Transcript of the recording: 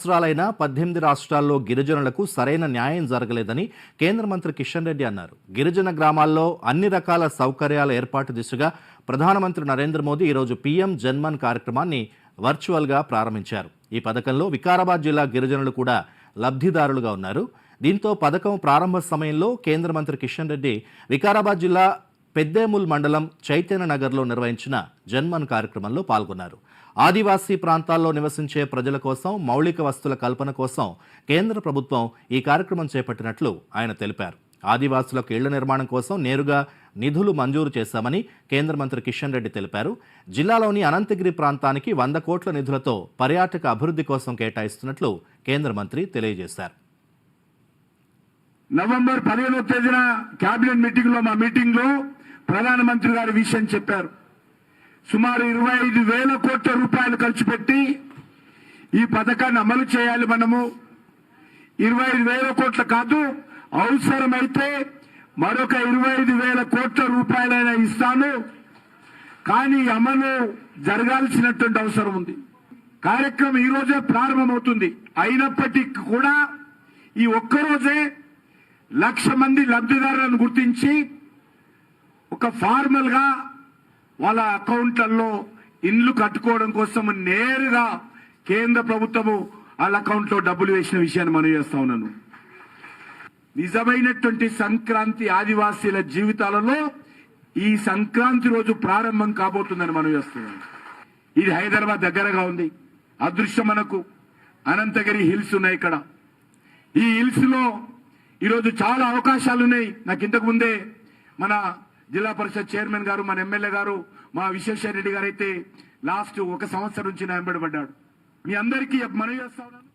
రాష్ట్రాలైన పద్దెనిమిది రాష్ట్రాల్లో గిరిజనులకు సరైన న్యాయం జరగలేదని కేంద్ర మంత్రి కిషన్ రెడ్డి అన్నారు. గిరిజన గ్రామాల్లో అన్ని రకాల సౌకర్యాల ఏర్పాటు దిశగా ప్రధానమంత్రి నరేంద్ర మోదీ ఈరోజు పీఎం జన్మన్ కార్యక్రమాన్ని వర్చువల్గా ప్రారంభించారు. ఈ పథకంలో వికారాబాద్ జిల్లా గిరిజనులు కూడా లబ్ధిదారులుగా ఉన్నారు. దీంతో పథకం ప్రారంభ సమయంలో కేంద్ర మంత్రి కిషన్ రెడ్డి వికారాబాద్ జిల్లా పెద్దేముల్ మండలం చైతన్య నగర్లో నిర్వహించిన జన్మన్ కార్యక్రమంలో పాల్గొన్నారు. ఆదివాసీ ప్రాంతాల్లో నివసించే ప్రజల కోసం మౌలిక వస్తుల కల్పన కోసం కేంద్ర ప్రభుత్వం ఈ కార్యక్రమం చేపట్టినట్లు ఆయన తెలిపారు. ఆదివాసులకు ఇళ్ళ నిర్మాణం కోసం నేరుగా నిధులు మంజూరు చేశామని కేంద్ర మంత్రి కిషన్ రెడ్డి తెలిపారు. జిల్లాలోని అనంతగిరి ప్రాంతానికి వంద కోట్ల నిధులతో పర్యాటక అభివృద్ధి కోసం కేటాయిస్తున్నట్లు కేంద్ర మంత్రి తెలియజేశారు. నవంబర్ పదిహేనో తేదీన కేబినెట్ మీటింగ్లో మా మీటింగ్లో ప్రధానమంత్రి గారు విషయం చెప్పారు. సుమారు ఇరవై ఐదు వేల కోట్ల రూపాయలు ఖర్చు పెట్టి ఈ పథకాన్ని అమలు చేయాలి మనము. ఇరవై ఐదు వేల కోట్ల కాదు అవసరమైతే మరొక ఇరవై ఐదు వేల కోట్ల రూపాయలైనా ఇస్తాను. కానీ అమలు జరగాల్సినటువంటి అవసరం ఉంది. కార్యక్రమం ఈ రోజే ప్రారంభమవుతుంది. అయినప్పటికీ కూడా ఈ ఒక్కరోజే లక్ష మంది లబ్ధిదారులను గుర్తించి ఒక ఫార్మల్గా వాళ్ళ అకౌంట్లలో ఇండ్లు కట్టుకోవడం కోసం నేరుగా కేంద్ర ప్రభుత్వము వాళ్ళ అకౌంట్లో డబ్బులు వేసిన విషయాన్ని మనం చేస్తా ఉన్నాను. నిజమైనటువంటి సంక్రాంతి ఆదివాసీల జీవితాలలో ఈ సంక్రాంతి రోజు ప్రారంభం కాబోతుందని మనం చేస్తున్నాం. ఇది హైదరాబాద్ దగ్గరగా ఉంది. అదృశ్యం మనకు. అనంతగిరి హిల్స్ ఉన్నాయి ఇక్కడ. ఈ హిల్స్లో ఈరోజు చాలా అవకాశాలు ఉన్నాయి నాకు ఇంతకు ముందే మన జిల్లా పరిషత్ చైర్మన్ గారు మన ఎమ్మెల్యే గారు మా విశ్వేశ్వర రెడ్డి గారు అయితే లాస్ట్ ఒక సంవత్సరం నుంచి నా వెంబడి పడ్డాడు. మీ అందరికీ మనవి చేస్తా ఉన్నాను.